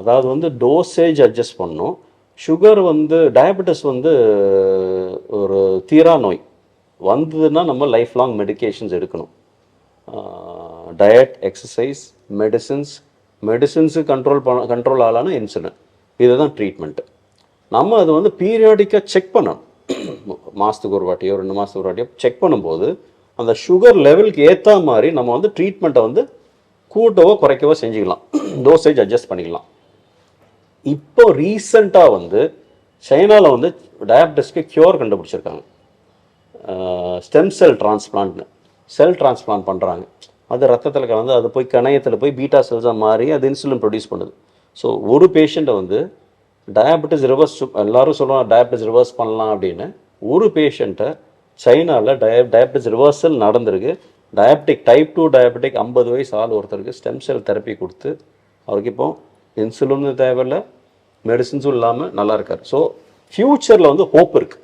அதாவது வந்து dosage adjust பண்ணும். சுகர் வந்து டயபெட்டிஸ் வந்து ஒரு தீரா நோய். வந்ததுன்னா நம்ம லைஃப் லாங் மெடிகேஷன்ஸ் எடுக்கணும் diet exercise medicines medicines control பண்ண கண்ட்ரோல் ஆகலான இன்சுலின் இதுதான் ட்ரீட்மெண்ட்டு நம்ம அது வந்து பீரியாடிக்காக செக் பண்ணணும். மாதத்துக்கு ஒரு வாட்டியோ ரெண்டு மாதத்துக்கு ஒரு வாட்டியோ செக் பண்ணும்போது அந்த சுகர் லெவலுக்கு ஏற்ற மாதிரி நம்ம வந்து ட்ரீட்மெண்ட்டை வந்து கூட்டவோ குறைக்கவோ செஞ்சுக்கலாம். டோசேஜ் அட்ஜஸ்ட் பண்ணிக்கலாம். இப்போ ரீசண்டாக வந்து சைனாவில் வந்து டயபெட்டிஸ்க்கு க்யூர் கண்டுபிடிச்சிருக்காங்க. ஸ்டெம் செல் டிரான்ஸ்பிளான்ட்னு செல் டிரான்ஸ்பிளான்ட் பண்ணுறாங்க அது ரத்தத்தில் கலந்து அது போய் கணையத்தில் போய் பீட்டா செல்ஸாக மாறி அது இன்சுலின் ப்ரொடியூஸ் பண்ணுது. ஸோ ஒரு பேஷண்ட்டை வந்து டயபெட்டிஸ் ரிவர்ஸ் எல்லாரும் சொல்லுவாங்க டயபெட்டிஸ் ரிவர்ஸ் பண்ணலாம் அப்படின்னு. ஒரு பேஷண்ட்டை சைனாவில் டய டயபெட்டிஸ் ரிவர்சல் நடந்திருக்கு. டயபெட்டிக் டைப் டூ டயபெட்டிக் ஐம்பது வயசு ஆள் ஒருத்தருக்கு ஸ்டெம் செல் தெரப்பி கொடுத்து அவருக்கு இப்போது இன்சுலினும் தேவையில்லை மெடிசின்ஸும் இல்லாமல் நல்லா இருக்கார். ஸோ ஃப்யூச்சரில் வந்து ஹோப் இருக்குது